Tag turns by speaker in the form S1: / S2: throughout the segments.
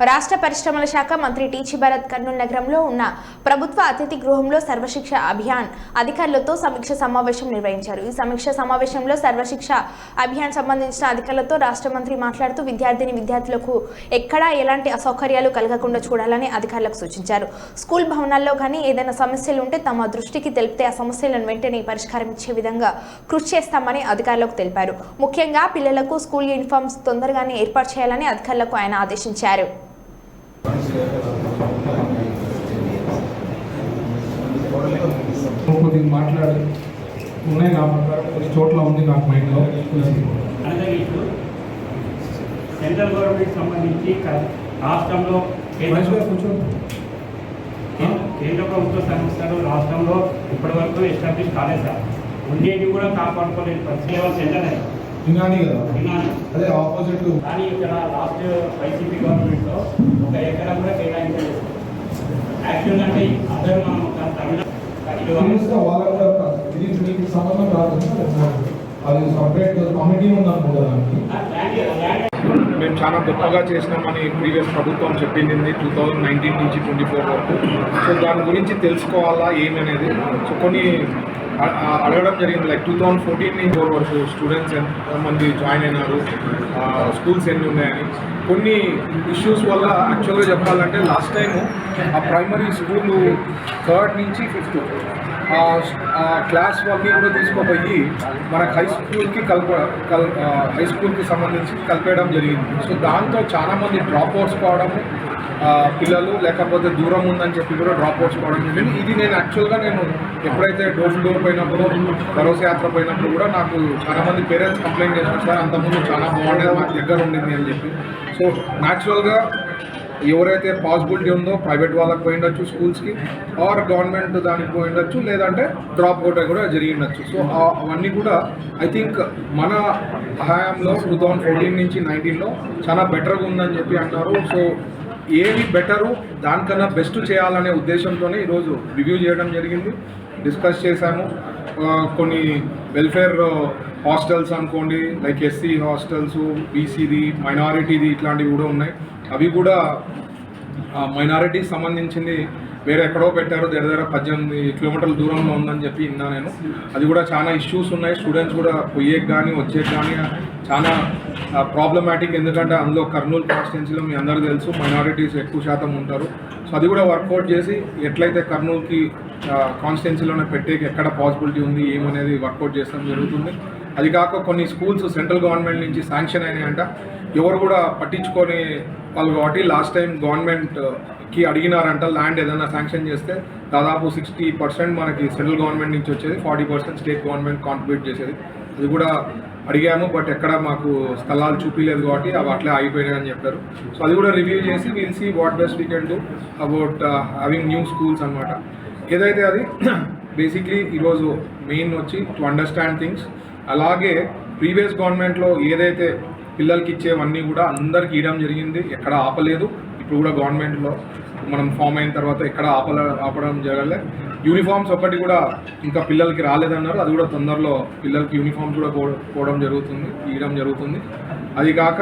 S1: రాష్ట్ర పరిశ్రమల శాఖ మంత్రి టీచి భరత్ కర్నూలు నగరంలో ఉన్న ప్రభుత్వ అతిథి గృహంలో సర్వశిక్ష అభియాన్ అధికారులతో సమీక్ష సమావేశం నిర్వహించారు. ఈ సమీక్ష సమావేశంలో సర్వశిక్ష అభియాన్ సంబంధించిన అధికారులతో రాష్ట్ర మంత్రి మాట్లాడుతూ విద్యార్థిని విద్యార్థులకు ఎక్కడా ఎలాంటి అసౌకర్యాలు కలగకుండా చూడాలని అధికారులకు సూచించారు. స్కూల్ భవనాల్లో కానీ ఏదైనా సమస్యలు ఉంటే తమ దృష్టికి తెలిపితే ఆ సమస్యలను వెంటనే పరిష్కారం ఇచ్చే విధంగా కృషి చేస్తామని అధికారులకు తెలిపారు. ముఖ్యంగా పిల్లలకు స్కూల్ యూనిఫామ్స్ తొందరగానే ఏర్పాటు చేయాలని అధికారులకు ఆయన ఆదేశించారు.
S2: కొద్దిగా మాట్లాడి. ఉన్నాయి నా ప్రకారం కొన్ని చోట్ల ఉంది నాకు మైండ్లో
S3: ఇప్పుడు సెంట్రల్ గవర్నమెంట్ సంబంధించి రాష్ట్రంలో కేంద్ర ప్రభుత్వ సంస్థలు రాష్ట్రంలో ఇప్పటివరకు ఎస్టాబ్లిష్ కాలేదు సార్. ఉండేవి కూడా కాపాడుకోలేదు పరిస్థితి సెంటర్
S2: వినాని కదా? అదే ఆపోజిట్
S3: కానీ ఇక్కడ లాస్ట్ వైసీపీ గవర్నమెంట్లో ఒక ఎకరం కూడా కేటాయించలేదు. యాక్చువల్ అంటే అందరూ మనం ఒక తమిళ
S2: మీకు సంబంధం రాదు అది సపరేట్ కమిటీ ఉంది అనుకుంటా దానికి.
S4: మేము చాలా గొప్పగా చేసినామని ప్రీవియస్ ప్రభుత్వం చెప్పింది టూ థౌజండ్ నైన్టీన్ నుంచి ట్వంటీ ఫోర్ వరకు. సో దాని గురించి తెలుసుకోవాలా ఏమి అనేది సో కొన్ని అడగడం జరిగింది. లైక్ టూ థౌజండ్ ఫోర్టీన్ నుంచి ఫోర్ వరకు స్టూడెంట్స్ ఎంతమంది జాయిన్ అయినారు. స్కూల్స్ ఎన్ని ఉన్నాయని. కొన్ని ఇష్యూస్ వల్ల యాక్చువల్గా చెప్పాలంటే లాస్ట్ టైము ఆ ప్రైమరీ స్కూల్ థర్డ్ నుంచి ఫిఫ్త్ క్లాస్ వాళ్ళని కూడా తీసుకుపోయి మనకు హై స్కూల్కి కల్ప కల్ హై స్కూల్కి సంబంధించి కలిపేయడం జరిగింది. సో దాంతో చాలామంది డ్రాప్ అవుట్స్ కావడము పిల్లలు లేకపోతే దూరం ఉందని చెప్పి కూడా డ్రాప్ అవుట్స్ కావడం జరిగింది. ఇది నేను యాక్చువల్గా నేను ఎప్పుడైతే డోర్ టు డోర్ పోయినప్పుడు భరోసా యాత్ర పోయినప్పుడు కూడా నాకు చాలామంది పేరెంట్స్ కంప్లైంట్ చేశారు సార్ అంతకుముందు చాలా బాగుండేది మాకు దగ్గర ఉండింది అని చెప్పి. సో న్యాచురల్గా ఎవరైతే పాసిబిలిటీ ఉందో ప్రైవేట్ వాళ్ళకి పోయి ఉండొచ్చు స్కూల్స్కి ఆర్ గవర్నమెంట్ దానికి పోయి ఉండొచ్చు లేదంటే డ్రాప్ అవుట్ కూడా జరిగి ఉండొచ్చు సో అవన్నీ కూడా ఐ థింక్ మన హయాంలో టూ థౌజండ్ ఫోర్టీన్ నుంచి నైన్టీన్లో చాలా బెటర్గా ఉందని చెప్పి అంటారు. సో ఏది బెటరు దానికన్నా బెస్ట్ చేయాలనే ఉద్దేశంతోనే ఈరోజు రివ్యూ చేయడం జరిగింది. డిస్కస్ చేశాము. కొన్ని వెల్ఫేర్ హాస్టల్స్ అనుకోండి లైక్ ఎస్సీ హాస్టల్స్ బీసీది మైనారిటీది ఇట్లాంటివి కూడా ఉన్నాయి. అవి కూడా మైనారిటీకి సంబంధించింది వేరే ఎక్కడో పెట్టారు దగ్గర దగ్గర పద్దెనిమిది కిలోమీటర్ల దూరంలో ఉందని చెప్పి విన్నా నేను. అది కూడా చాలా ఇష్యూస్ ఉన్నాయి. స్టూడెంట్స్ కూడా పోయేకి కానీ వచ్చేకి కానీ చాలా ప్రాబ్లమాటిక్ ఎందుకంటే అందులో కర్నూలు కాన్స్టిట్యున్సీలో మీ అందరికీ తెలుసు మైనారిటీస్ ఎక్కువ శాతం ఉంటారు. సో అది కూడా వర్కౌట్ చేసి ఎట్లయితే కర్నూలుకి కాన్స్టిట్యున్సీలోనే పెట్టేకి ఎక్కడ పాసిబిలిటీ ఉంది ఏమనేది వర్కౌట్ చేస్తాం జరుగుతుంది. అది కాక కొన్ని స్కూల్స్ సెంట్రల్ గవర్నమెంట్ నుంచి శాంక్షన్ అయినాయంట. ఎవరు కూడా పట్టించుకొని వాళ్ళు కాబట్టి లాస్ట్ టైం గవర్నమెంట్కి అడిగినారంట ల్యాండ్ ఏదైనా శాంక్షన్ చేస్తే దాదాపు సిక్స్టీ పర్సెంట్ మనకి సెంట్రల్ గవర్నమెంట్ నుంచి వచ్చేది forty percent state government contribute చేసేది. అది కూడా అడిగాము బట్ ఎక్కడ మాకు స్థలాలు చూపించలేదు కాబట్టి అవి అట్లే ఆగిపోయినాయి అని చెప్పారు. సో అది కూడా రివ్యూ చేసి will see what best we can do about having new schools అనమాట ఏదైతే అది బేసిక్లీ ఈరోజు మెయిన్ వచ్చి టు అండర్స్టాండ్ థింగ్స్ అలాగే ప్రీవియస్ గవర్నమెంట్లో ఏదైతే పిల్లలకి ఇచ్చేవన్నీ కూడా అందరికి ఇవ్వడం జరిగింది. ఎక్కడ ఆపలేదు. ఇప్పుడు కూడా గవర్నమెంట్లో మనం ఫామ్ అయిన తర్వాత ఎక్కడ ఆపల ఆపడం జరగలే. యూనిఫామ్స్ ఒకటి కూడా ఇంకా పిల్లలకి రాలేదన్నారు. అది కూడా తొందరలో పిల్లలకి యూనిఫామ్స్ కూడా పోవడం జరుగుతుంది ఇవ్వడం జరుగుతుంది. అది కాక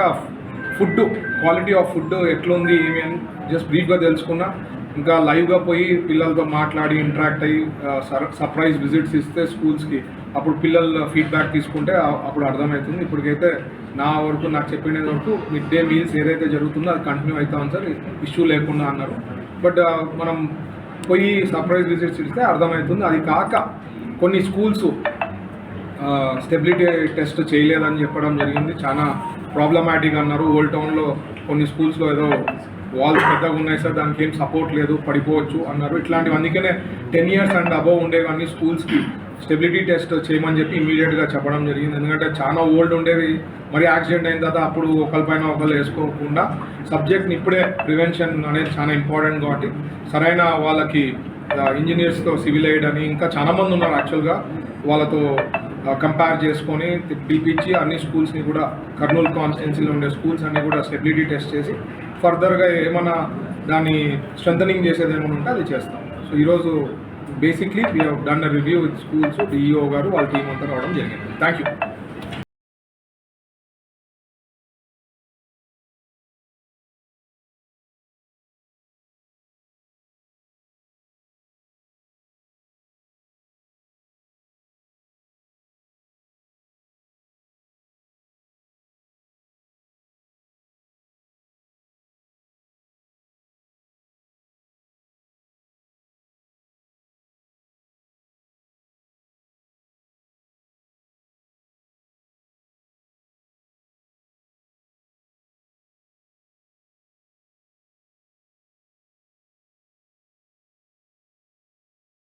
S4: ఫుడ్ క్వాలిటీ ఆఫ్ ఫుడ్ ఎట్లుంది ఏమి అని జస్ట్ బ్రీఫ్గా తెలుసుకున్నా. ఇంకా లైవ్గా పోయి పిల్లలతో మాట్లాడి ఇంటరాక్ట్ అయ్యి సర్ప్రైజ్ విజిట్స్ ఇస్తే స్కూల్స్కి అప్పుడు పిల్లల ఫీడ్బ్యాక్ తీసుకుంటే అప్పుడు అర్థమవుతుంది. ఇప్పటికైతే నా వరకు నాకు చెప్పిన వరకు మిడ్ డే మీల్స్ ఏదైతే జరుగుతుందో అది కంటిన్యూ అవుతాం సార్ ఇష్యూ లేకుండా అన్నారు. బట్ మనం పోయి సర్ప్రైజ్ విజిట్స్ ఇస్తే అర్థమవుతుంది. అది కాక కొన్ని స్కూల్స్ స్టెబిలిటీ టెస్ట్ చేయలేదని చెప్పడం జరిగింది. చాలా ప్రాబ్లమాటిక్ అన్నారు. ఓల్డ్ టౌన్లో కొన్ని స్కూల్స్లో ఏదో వాల్స్ పెద్దగా ఉన్నాయి సార్ దానికి ఏం సపోర్ట్ లేదు పడిపోవచ్చు అన్నారు. ఇట్లాంటివి అందుకనే టెన్ ఇయర్స్ అండ్ అబవ్ ఉండేవన్నీ స్కూల్స్కి స్టెబిలిటీ టెస్ట్ చేయమని చెప్పి ఇమీడియట్గా చెప్పడం జరిగింది. ఎందుకంటే చాలా ఓల్డ్ ఉండేవి మరి యాక్సిడెంట్ అయిన తర్వాత అప్పుడు ఒకరిపైన ఒకరు వేసుకోకుండా సబ్జెక్ట్ని ఇప్పుడే ప్రివెన్షన్ అనేది చాలా ఇంపార్టెంట్ కాబట్టి సరైన వాళ్ళకి ఇంజనీర్స్తో సివిల్ ఎయిడ్ అని ఇంకా చాలా మంది ఉన్నారు యాక్చువల్గా వాళ్ళతో కంపేర్ చేసుకొని పిలిపించి అన్ని స్కూల్స్ని కూడా కర్నూలు కాన్స్టిట్యున్సీలో ఉండే స్కూల్స్ అన్ని కూడా స్టెబిలిటీ టెస్ట్ చేసి ఫర్దర్గా ఏమైనా దాన్ని స్ట్రెంథనింగ్ చేసేది ఏమైనా ఉంటే అది చేస్తాం. సో ఈరోజు basically we done review with schools DEO గారు వాళ్ళ టీం అంతా రావడం జరిగింది. Thank you